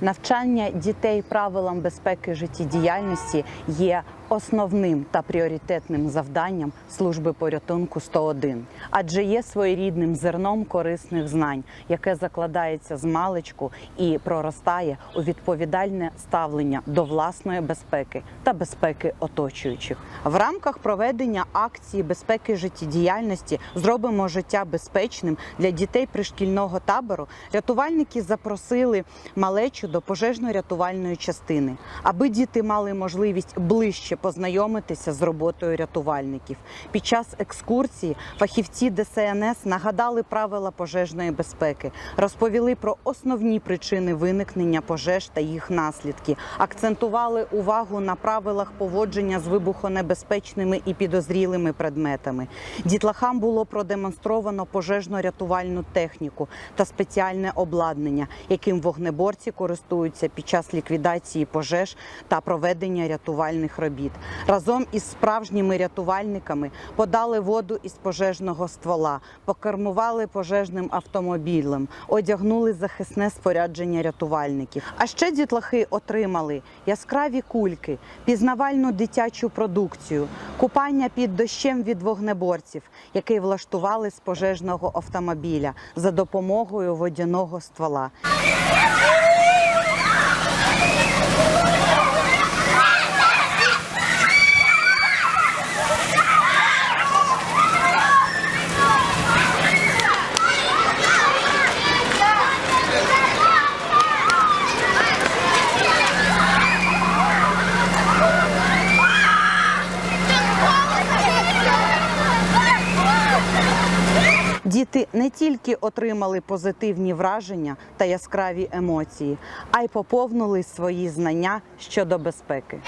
Навчання дітей правилам безпеки життєдіяльності є основним та пріоритетним завданням служби порятунку 101, адже є своєрідним зерном корисних знань, яке закладається з маличку і проростає у відповідальне ставлення до власної безпеки та безпеки оточуючих. В рамках проведення акції безпеки життєдіяльності зробимо життя безпечним для дітей пришкільного табору. Рятувальники запросили малечу до пожежно-рятувальної частини, аби діти мали можливість ближче познайомитися з роботою рятувальників. Під час екскурсії фахівці ДСНС нагадали правила пожежної безпеки, розповіли про основні причини виникнення пожеж та їх наслідки, акцентували увагу на правилах поводження з вибухонебезпечними і підозрілими предметами. Дітлахам було продемонстровано пожежно-рятувальну техніку та спеціальне обладнання, яким вогнеборці користуються під час ліквідації пожеж та проведення рятувальних робіт. Разом із справжніми рятувальниками подали воду із пожежного ствола, покермували пожежним автомобілем, одягнули захисне спорядження рятувальників. А ще дітлахи отримали яскраві кульки, пізнавальну дитячу продукцію, купання під дощем від вогнеборців, який влаштували з пожежного автомобіля за допомогою водяного ствола. Діти не тільки отримали позитивні враження та яскраві емоції, а й поповнили свої знання щодо безпеки.